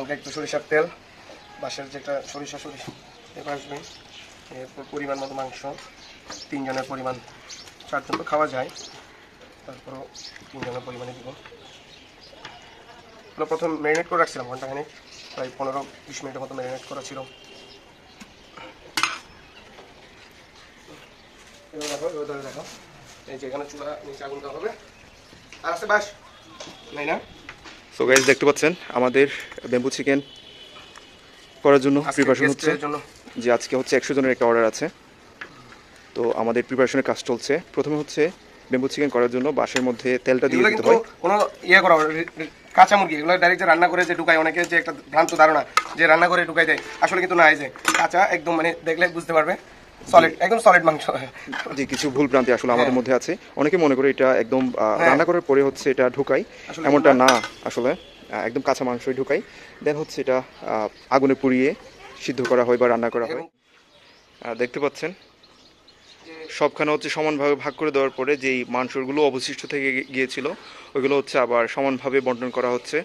হালকা একটু সরিষার তেল, বাসার যেটা সরিষা সরিষা আসবে এরপর পরিমাণ মতো মাংস, তিনজনের পরিমাণ, চারজন তো খাওয়া যায়, তারপরও তিনজনের পরিমাণে দিব। প্রথম ম্যারিনেট করে রাখছিলাম ঘন্টাখানেক প্রায় পনেরো, বিশ মিনিটের মতো ম্যারিনেট করা ছিল। দেখো দেখো। এই যে এখানে চুলা, নিচে আগুন দেওয়া হবে। আর আছে বাস নাই না? সো গাইজ দেখতে পাচ্ছেন আমাদের বেম্বু চিকেন করার জন্য প্রিপারেশন হচ্ছে। যে আজকে হচ্ছে একশো জনের একটা অর্ডার আছে। তো আমাদের প্রিপারেশনের কাজ চলছে। প্রথমে হচ্ছে বেম্বু চিকেন করার জন্য বাসের মধ্যে তেলটা দিয়ে দিতে হয়। কোনো ইয়ে করা কাঁচা মুরগি এগুলো ডাইরেক্ট রান্না করে যে ঢুকায় অনেকে যে একটা ভ্রান্ত ধারণা যে রান্না করে ঢুকাই দেয় আসলে কিন্তু না এই যে কাঁচা একদম মানে দেখলে বুঝতে পারবে। সলিড একদম সলিড মাংস। যে কিছু ভুল ভ্রান্তি আসলে আমাদের হ্যাঁ। মধ্যে আছে। অনেকে মনে করে এটা একদম হ্যাঁ। রান্না করার পরে হচ্ছে এটা ঢুকাই। এমনটা না। আসলে। একদম কাঁচা মাংসই ঢুকাই। দেন হচ্ছে এটা আগুনে পুড়িয়ে সিদ্ধ করা হয় বা রান্না করা হয়। দেখতে পাচ্ছেন? সবখানে হচ্ছে সমানভাবে ভাগ করে দেওয়ার পরে যেই মাংসগুলো অবশিষ্ট থেকে গিয়েছিল ওইগুলো হচ্ছে আবার সমানভাবে বন্টন করা হচ্ছে।